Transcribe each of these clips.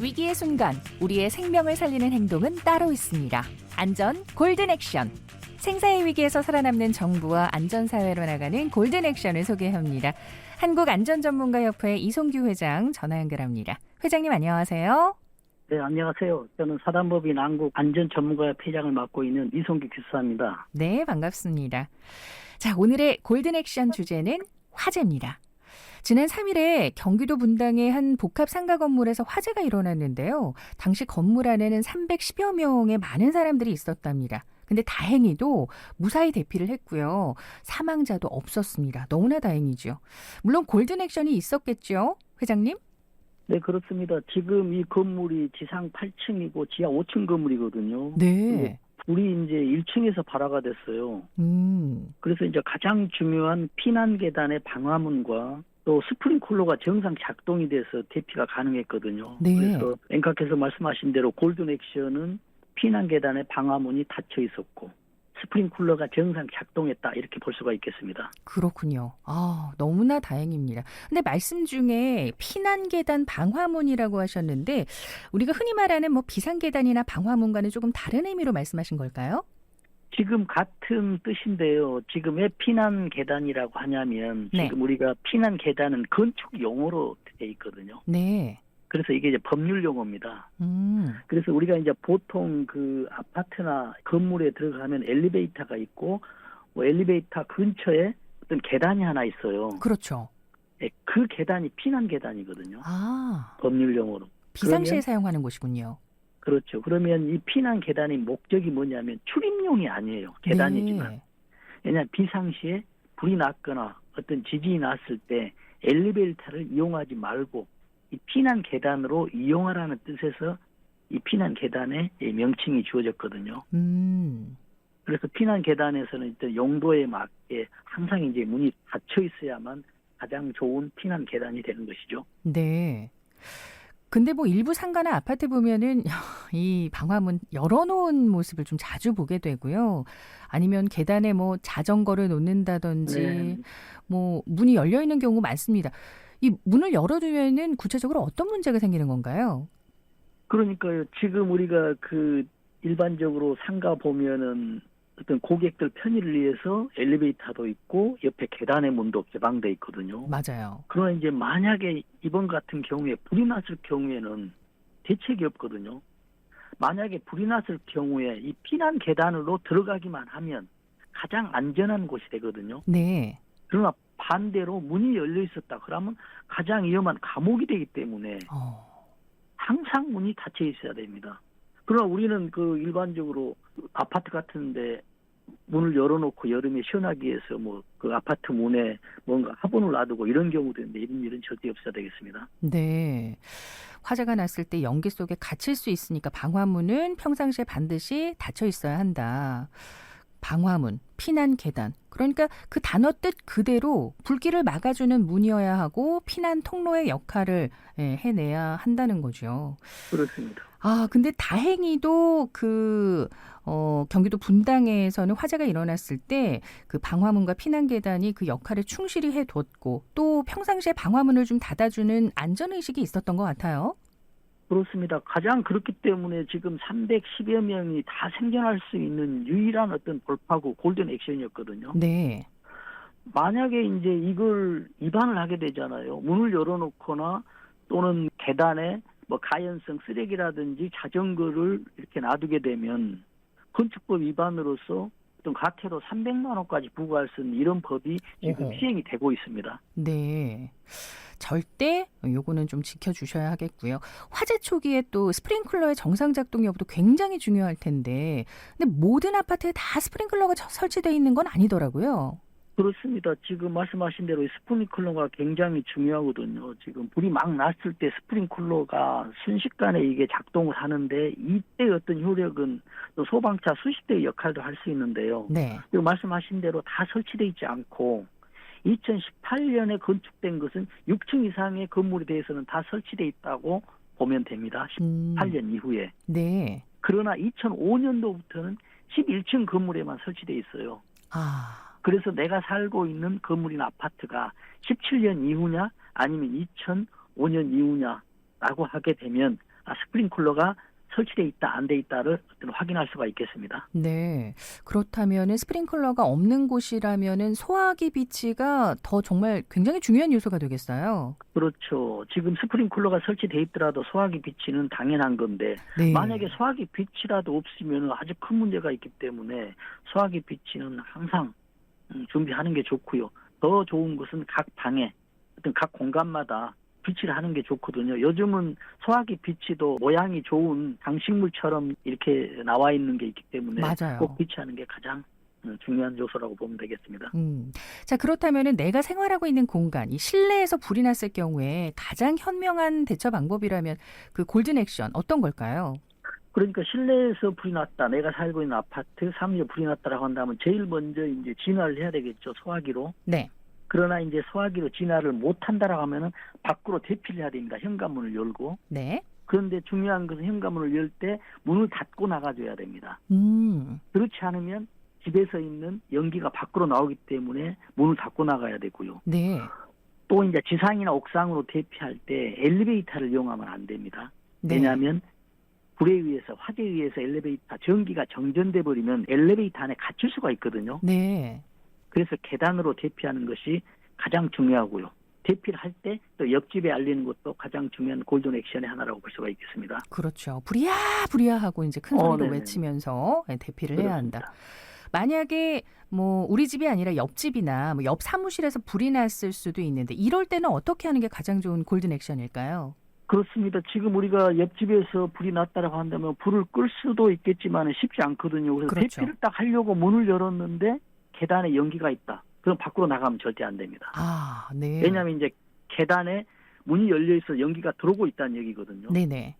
위기의 순간 우리의 생명을 살리는 행동은 따로 있습니다. 안전 골든 액션. 생사의 위기에서 살아남는 정부와 안전사회로 나가는 골든 액션을 소개합니다. 한국안전전문가협회 이송규 회장 전화 연결합니다. 회장님 안녕하세요. 네, 안녕하세요. 저는 사단법인 한국 안전전문가협 회장을 맡고 있는 이송규 교수입니다. 네, 반갑습니다. 자, 오늘의 골든 액션 주제는 화재입니다. 지난 3일에 경기도 분당의 한 복합 상가 건물에서 화재가 일어났는데요. 당시 건물 안에는 310여 명의 많은 사람들이 있었답니다. 근데 다행히도 무사히 대피를 했고요. 사망자도 없었습니다. 너무나 다행이죠. 물론 골든 액션이 있었겠죠, 회장님? 네, 그렇습니다. 지금 이 건물이 지상 8층이고 지하 5층 건물이거든요. 네. 불이 이제 1층에서 발화가 됐어요. 음, 그래서 이제 가장 중요한 피난 계단의 방화문과 또 스프링쿨러가 정상 작동이 돼서 대피가 가능했거든요. 네. 그래서 앵커께서 말씀하신 대로 골든 액션은 피난 계단의 방화문이 닫혀 있었고 스프링쿨러가 정상 작동했다 이렇게 볼 수가 있겠습니다. 그렇군요. 아, 너무나 다행입니다. 근데 말씀 중에 피난 계단 방화문이라고 하셨는데 우리가 흔히 말하는 뭐 비상 계단이나 방화문과는 조금 다른 의미로 말씀하신 걸까요? 지금 같은 뜻인데요. 지금 왜 피난 계단이라고 하냐면 네. 지금 우리가 피난 계단은 건축 용어로 돼 있거든요. 네. 그래서 이게 이제 법률 용어입니다. 음. 그래서 우리가 이제 보통 그 아파트나 건물에 들어가면 엘리베이터가 있고 뭐 엘리베이터 근처에 어떤 계단이 하나 있어요. 그렇죠. 예, 그 계단이 피난 계단이거든요. 아, 법률 용어로. 비상시에 그러면- 사용하는 곳이군요. 그렇죠. 그러면 이 피난 계단의 목적이 뭐냐면 출입용이 아니에요. 계단이지만. 네. 왜냐하면 비상시에 불이 났거나 어떤 지진이 났을 때 엘리베이터를 이용하지 말고 이 피난 계단으로 이용하라는 뜻에서 이 피난 계단에 이 명칭이 주어졌거든요. 음. 그래서 피난 계단에서는 일단 용도에 맞게 항상 이제 문이 닫혀 있어야만 가장 좋은 피난 계단이 되는 것이죠. 네. 근데 뭐 일부 상가나 아파트 보면은 이 방화문 열어놓은 모습을 좀 자주 보게 되고요. 아니면 계단에 뭐 자전거를 놓는다든지 네. 뭐 문이 열려 있는 경우 많습니다. 이 문을 열어두면은 구체적으로 어떤 문제가 생기는 건가요? 그러니까요. 지금 우리가 그 일반적으로 상가 보면은 어떤 고객들 편의를 위해서 엘리베이터도 있고 옆에 계단의 문도 개방돼 있거든요. 맞아요. 그러나 이제 만약에 이번 같은 경우에 불이 났을 경우에는 대책이 없거든요. 만약에 불이 났을 경우에 이 피난 계단으로 들어가기만 하면 가장 안전한 곳이 되거든요. 네. 그러나 반대로 문이 열려 있었다 그러면 가장 위험한 감옥이 되기 때문에 어. 항상 문이 닫혀 있어야 됩니다. 그러나 우리는 그 일반적으로 아파트 같은데 문을 열어놓고 여름에 시원하기 위해서 뭐 그 아파트 문에 뭔가 화분을 놔두고 이런 경우도 있는데 이런 일은 절대 없어야 되겠습니다. 네. 화재가 났을 때 연기 속에 갇힐 수 있으니까 방화문은 평상시에 반드시 닫혀 있어야 한다. 방화문, 피난 계단. 그러니까 그 단어 뜻 그대로 불길을 막아주는 문이어야 하고 피난 통로의 역할을 예, 해내야 한다는 거죠. 그렇습니다. 아, 근데 다행히도 그, 어, 경기도 분당에서는 화재가 일어났을 때 그 방화문과 피난 계단이 그 역할을 충실히 해뒀고 또 평상시에 방화문을 좀 닫아주는 안전의식이 있었던 것 같아요. 그렇습니다. 가장 그렇기 때문에 지금 310여 명이 다 생존할 수 있는 유일한 어떤 돌파구 골든 액션이었거든요. 네. 만약에 이제 이걸 위반을 하게 되잖아요. 문을 열어놓거나 또는 계단에 뭐 가연성 쓰레기라든지 자전거를 이렇게 놔두게 되면 건축법 위반으로서 어떤 과태료 300만 원까지 부과할 수 있는 이런 법이 지금 어허. 시행이 되고 있습니다. 네. 절대 요거는 좀 지켜주셔야 하겠고요. 화재 초기에 또 스프링클러의 정상 작동 여부도 굉장히 중요할 텐데, 근데 모든 아파트에 다 스프링클러가 저- 설치되어 있는 건 아니더라고요. 그렇습니다. 지금 말씀하신 대로 이 스프링클러가 굉장히 중요하거든요. 지금 불이 막 났을 때 스프링클러가 순식간에 이게 작동을 하는데 이때 어떤 효력은 또 소방차 수십 대의 역할도 할 수 있는데요. 네. 그리고 말씀하신 대로 다 설치돼 있지 않고 2018년에 건축된 것은 6층 이상의 건물에 대해서는 다 설치돼 있다고 보면 됩니다. 음, 18년 이후에. 네. 그러나 2005년도부터는 11층 건물에만 설치돼 있어요. 아, 그래서 내가 살고 있는 건물이나 아파트가 17년 이후냐 아니면 2005년 이후냐라고 하게 되면 아, 스프링클러가 설치돼 있다 안 돼 있다를 확인할 수가 있겠습니다. 네. 그렇다면은 스프링클러가 없는 곳이라면은 소화기 비치가 더 정말 굉장히 중요한 요소가 되겠어요. 그렇죠. 지금 스프링클러가 설치돼 있더라도 소화기 비치는 당연한 건데 네. 만약에 소화기 비치라도 없으면 아주 큰 문제가 있기 때문에 소화기 비치는 항상 음, 준비하는 게 좋고요. 더 좋은 것은 각 방에 어떤 각 공간마다 비치를 하는 게 좋거든요. 요즘은 소화기 비치도 모양이 좋은 장식물처럼 이렇게 나와 있는 게 있기 때문에 맞아요. 꼭 비치하는 게 가장 음, 중요한 요소라고 보면 되겠습니다. 음. 자, 그렇다면은 내가 생활하고 있는 공간, 이 실내에서 불이 났을 경우에 가장 현명한 대처 방법이라면 그 골든 액션 어떤 걸까요? 그러니까 실내에서 불이 났다. 내가 살고 있는 아파트 사무실에 불이 났다라고 한다면 제일 먼저 이제 진화를 해야 되겠죠. 소화기로. 네. 그러나 이제 소화기로 진화를 못 한다라고 하면은 밖으로 대피를 해야 됩니다. 현관문을 열고. 네. 그런데 중요한 것은 현관문을 열 때 문을 닫고 나가줘야 됩니다. 음. 그렇지 않으면 집에서 있는 연기가 밖으로 나오기 때문에 문을 닫고 나가야 되고요. 네. 또 이제 지상이나 옥상으로 대피할 때 엘리베이터를 이용하면 안 됩니다. 네. 왜냐하면 불에 의해서 화재에 의해서 엘리베이터 전기가 정전돼 버리면 엘리베이터 안에 갇힐 수가 있거든요. 네. 그래서 계단으로 대피하는 것이 가장 중요하고요. 대피를 할 때 또 옆집에 알리는 것도 가장 중요한 골든 액션의 하나라고 볼 수가 있겠습니다. 그렇죠. 불이야, 불이야 하고 이제 큰 어, 소리로 네네. 외치면서 예, 대피를 해야 한다. 그렇습니다. 만약에 뭐 우리 집이 아니라 옆집이나 뭐 옆 사무실에서 불이 났을 수도 있는데 이럴 때는 어떻게 하는 게 가장 좋은 골든 액션일까요? 그렇습니다. 지금 우리가 옆집에서 불이 났다라고 한다면 불을 끌 수도 있겠지만 쉽지 않거든요. 그래서 그렇죠. 대피를 딱 하려고 문을 열었는데 계단에 연기가 있다. 그럼 밖으로 나가면 절대 안 됩니다. 아, 네. 왜냐하면 이제 계단에 문이 열려 있어 연기가 들어오고 있다는 얘기거든요. 네네.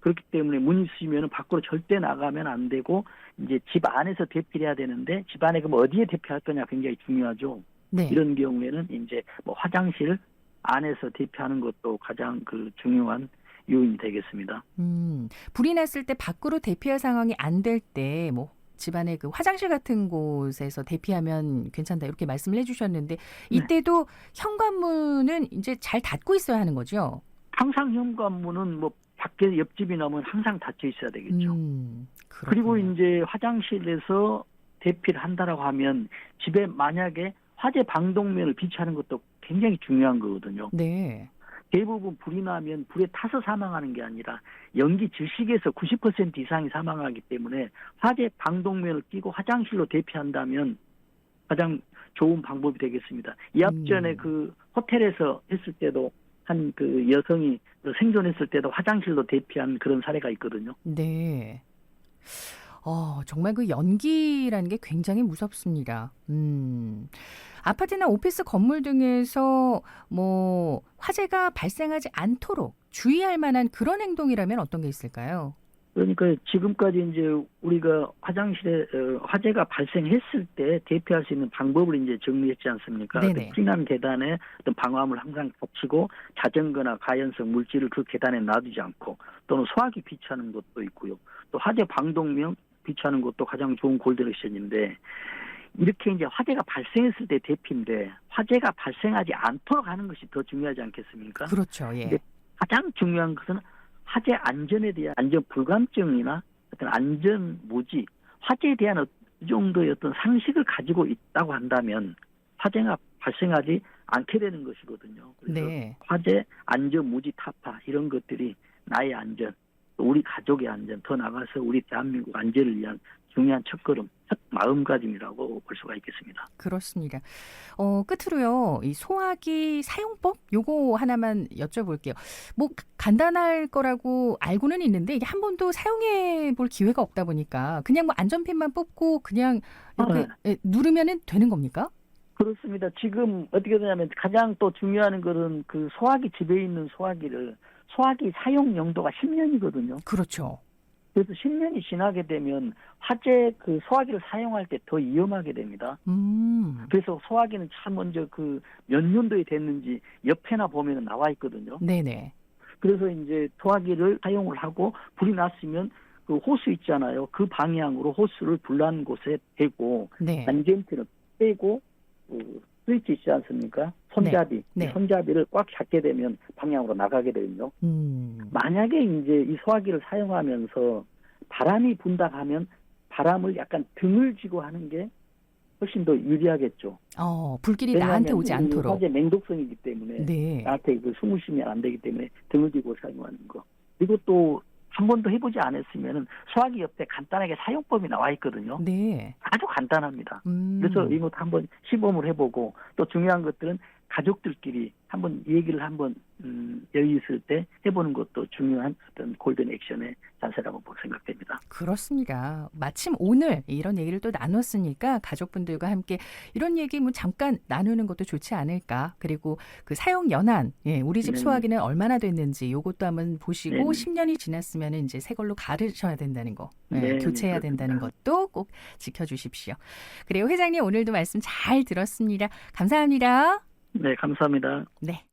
그렇기 때문에 문이 있으면 밖으로 절대 나가면 안 되고 이제 집 안에서 대피를 해야 되는데 집 안에 그럼 어디에 대피할 거냐 굉장히 중요하죠. 네. 이런 경우에는 이제 뭐 화장실 안에서 대피하는 것도 가장 그 중요한 요인이 되겠습니다. 음, 불이 났을 때 밖으로 대피할 상황이 안 될 때 뭐 집안의 그 화장실 같은 곳에서 대피하면 괜찮다 이렇게 말씀을 해주셨는데 네. 이때도 현관문은 이제 잘 닫고 있어야 하는 거죠. 항상 현관문은 뭐 밖에 옆집이 나면 항상 닫혀 있어야 되겠죠. 음, 그리고. 이제 화장실에서 대피를 한다라고 하면 집에 만약에 화재 방독면을 비치하는 것도 굉장히 중요한 거거든요. 네. 대부분 불이 나면 불에 타서 사망하는 게 아니라 연기 질식에서 90% 이상이 사망하기 때문에 화재 방독면을 끼고 화장실로 대피한다면 가장 좋은 방법이 되겠습니다. 이 앞전에 음. 그 호텔에서 했을 때도 한 그 여성이 그 생존했을 때도 화장실로 대피한 그런 사례가 있거든요. 네. 어, 정말 그 연기라는 게 굉장히 무섭습니다. 음. 아파트나 오피스 건물 등에서 뭐 화재가 발생하지 않도록 주의할 만한 그런 행동이라면 어떤 게 있을까요? 그러니까 지금까지 이제 우리가 화장실에 어, 화재가 발생했을 때 대피할 수 있는 방법을 이제 정리했지 않습니까? 네네. 그 피난 계단에 어떤 방화물 항상 겹치고 자전거나 가연성 물질을 그 계단에 놔두지 않고 또는 소화기 비치하는 것도 있고요. 또 화재 방독면 비치하는 것도 가장 좋은 골든 액션인데 이렇게 이제 화재가 발생했을 때 대피인데 화재가 발생하지 않도록 하는 것이 더 중요하지 않겠습니까? 그렇죠. 예. 네. 가장 중요한 것은 화재 안전에 대한 안전 불감증이나 어떤 안전 무지, 화재에 대한 어느 정도의 어떤 상식을 가지고 있다고 한다면 화재가 발생하지 않게 되는 것이거든요. 그래서 네. 화재, 안전 무지 타파 이런 것들이 나의 안전, 또 우리 가족의 안전, 더 나가서 우리 대한민국 안전을 위한 중요한 첫걸음, 첫 마음가짐이라고 볼 수가 있겠습니다. 그렇습니다. 어, 끝으로요. 이 소화기 사용법 요거 하나만 여쭤볼게요. 뭐 간단할 거라고 알고는 있는데 이게 한 번도 사용해 볼 기회가 없다 보니까 그냥 뭐 안전핀만 뽑고 그냥 이렇게 예, 누르면은 되는 겁니까? 그렇습니다. 지금 어떻게 되냐면 가장 또 중요한 것은 그 소화기 집에 있는 소화기를 소화기 사용 용도가 10년이거든요. 그렇죠. 그래서 10년이 지나게 되면 화재 그 소화기를 사용할 때 더 위험하게 됩니다. 음. 그래서 소화기는 참 먼저 그 몇 년도에 됐는지 옆에나 보면 나와 있거든요. 네네. 그래서 이제 소화기를 사용을 하고 불이 났으면 그 호수 있잖아요. 그 방향으로 호수를 불난 곳에 대고 네. 안전핀을 빼고 그 스위치 있지 않습니까? 손잡이. 네. 이 손잡이를 꽉 잡게 되면 방향으로 나가게 되거든요. 음. 만약에 이제 이 소화기를 사용하면서 바람이 분다 하면 바람을 약간 등을 쥐고 하는 게 훨씬 더 유리하겠죠. 어, 불길이 나한테 오지 않도록. 화재 맹독성이기 때문에 네. 나한테 그 숨을 쉬면 안 되기 때문에 등을 쥐고 사용하는 거. 그리고 또한 번도 해보지 않았으면은 소화기 옆에 간단하게 사용법이 나와 있거든요. 네. 아주 간단합니다. 음. 그래서 이것도 한번 시범을 해보고 또 중요한 것들은 가족들끼리 한번 얘기를 한번 음, 여유 있을 때 해보는 것도 중요한 어떤 골든 액션의 자세라고 생각됩니다. 그렇습니다. 마침 오늘 이런 얘기를 또 나눴으니까 가족분들과 함께 이런 얘기 뭐 잠깐 나누는 것도 좋지 않을까. 그리고 그 사용 연한, 예, 우리 집 네네. 소화기는 얼마나 됐는지 요것도 한번 보시고 네네. 10년이 지났으면 이제 새 걸로 가르셔야 된다는 거, 예, 네네, 교체해야 그렇습니다. 된다는 것도 꼭 지켜주십시오. 그래요. 회장님 오늘도 말씀 잘 들었습니다. 감사합니다. 네, 감사합니다. 네.